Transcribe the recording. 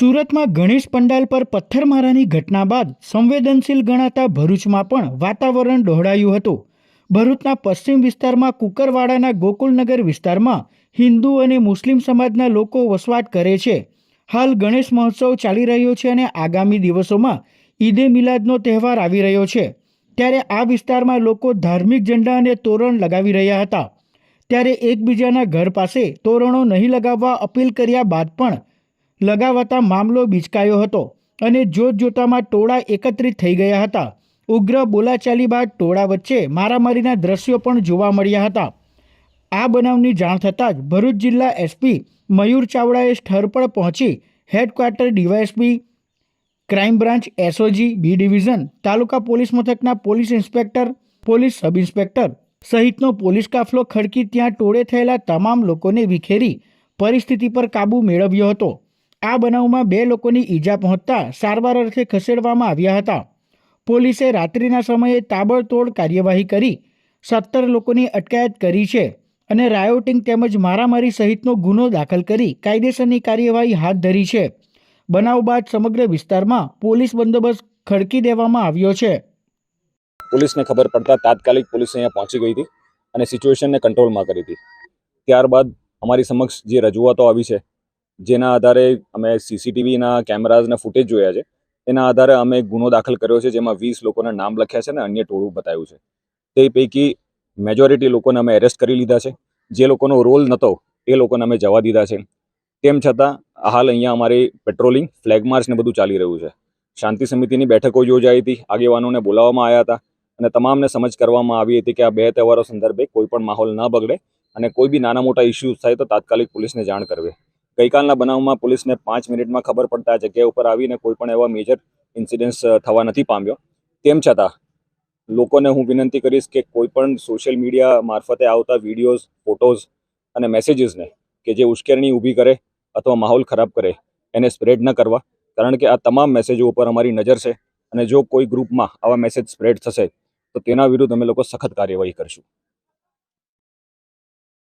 સુરતમાં ગણેશ પંડાલ પર પથ્થરમારાની ઘટના બાદ સંવેદનશીલ ગણાતા ભરૂચમાં પણ વાતાવરણ ડહોળાયું હતું. ભરૂચના પશ્ચિમ વિસ્તારમાં કુકરવાડાના ગોકુલનગર વિસ્તારમાં હિન્દુ અને મુસ્લિમ સમાજના લોકો વસવાટ કરે છે. હાલ ગણેશ મહોત્સવ ચાલી રહ્યો છે અને આગામી દિવસોમાં ઈદે મિલાદનો તહેવાર આવી રહ્યો છે. ત્યારે આ વિસ્તારમાં લોકો ધાર્મિક ઝંડા અને તોરણ લગાવી રહ્યા હતા. ત્યારે એકબીજાના ઘર પાસે તોરણો નહીં લગાવવા અપીલ કર્યા બાદ પણ લગાવાતા મામલો બીચકાયો હતો અને જોત જોતામાં ટોળા એકત્રિત થઈ ગયા હતા. ઉગ્ર બોલાચાલી બાદ ટોળા વચ્ચે મારામારીના દ્રશ્યો પણ જોવા મળ્યા હતા. આ બનાવની જાણ થતાં જ ભરૂચ જિલ્લા એસપી મયુર ચાવડાએ સ્થળ પર પહોંચી headquarter DYSP, crime branch SOG, B division, taluka police મથકના police inspector, police sub inspector સહિતનો પોલીસ કાફલો ખડકી ત્યાં ટોળે થયેલા તમામ લોકોને વિખેરી પરિસ્થિતિ પર કાબૂ મેળવ્યો હતો. આ બનાવમાં બે લોકોની ઈજા પહોંચતા સારવાર અર્થે ખસેડવામાં આવ્યા હતા. પોલીસે રાત્રિના સમયે તાબડતોડ કાર્યવાહી કરી, સત્તર લોકોની અટકાયત કરી છે અને રાયોટિંગ તેમજ મારામારી સહિતનો ગુનો દાખલ કરી કાયદેસરની કાર્યવાહી હાથ ધરી છે. બનાવ બાદ સમગ્ર વિસ્તારમાં પોલીસ બંદોબસ્ત ખડકી દેવામાં આવ્યો છે. પોલીસને ખબર પડતા તાત્કાલિક પોલીસ અહીંયા પહોંચી ગઈ હતી અને સિચ્યુએશનને કંટ્રોલમાં કરી હતી. ત્યારબાદ અમારી સમક્ષ જે રજૂઆતો આવી છે જેના આધારે અમે સીસીટીવીના કેમેરાઝના ફૂટેજ જોયા છે. એના આધારે અમે ગુનો દાખલ કર્યો છે, જેમાં વીસ લોકોના નામ લખ્યા છે અને અન્ય ટોળું બતાવ્યું છે. તે પૈકી મેજોરિટી લોકોને અમે એરેસ્ટ કરી લીધા છે. જે લોકોનો રોલ નહોતો એ લોકોને અમે જવા દીધા છે. તેમ છતાં, હાલ અહીંયા અમારી પેટ્રોલિંગ ફ્લેગ માર્ચ ને બધું ચાલી રહ્યું છે. શાંતિ સમિતિની બેઠકો યોજાઈ હતી, આગેવાનોને બોલાવવામાં આવ્યા હતા અને તમામને સમજ કરવામાં આવી હતી કે આ બે તહેવારો સંદર્ભે કોઈ પણ માહોલ ન બગડે અને કોઈ બી નાના મોટા ઇસ્યુઝ થાય તો તાત્કાલિક પોલીસને જાણ કરવી. ગઈકાલના બનાવમાં પોલીસને પાંચ મિનિટમાં ખબર પડતા જગ્યા ઉપર આવીને કોઈ પણ એવા મેજર ઇન્સિડન્ટ્સ થવા નથી પામ્યો. તેમ છતાં, લોકોને હું વિનંતી કરીશ કે કોઈ પણ સોશિયલ મીડિયા મારફતે આવતા વિડીયોઝ ફોટોઝ અને મેસેજીસને કે જે ઉશ્કેરણી ઊભી કરે અથવા માહોલ ખરાબ કરે, એને સ્પ્રેડ ન કરવા. કારણ કે આ તમામ મેસેજો ઉપર અમારી નજર છે અને જો કોઈ ગ્રુપમાં આવા મેસેજ સ્પ્રેડ થશે, તો તેના વિરુદ્ધ અમે લોકો સખત કાર્યવાહી કરશું.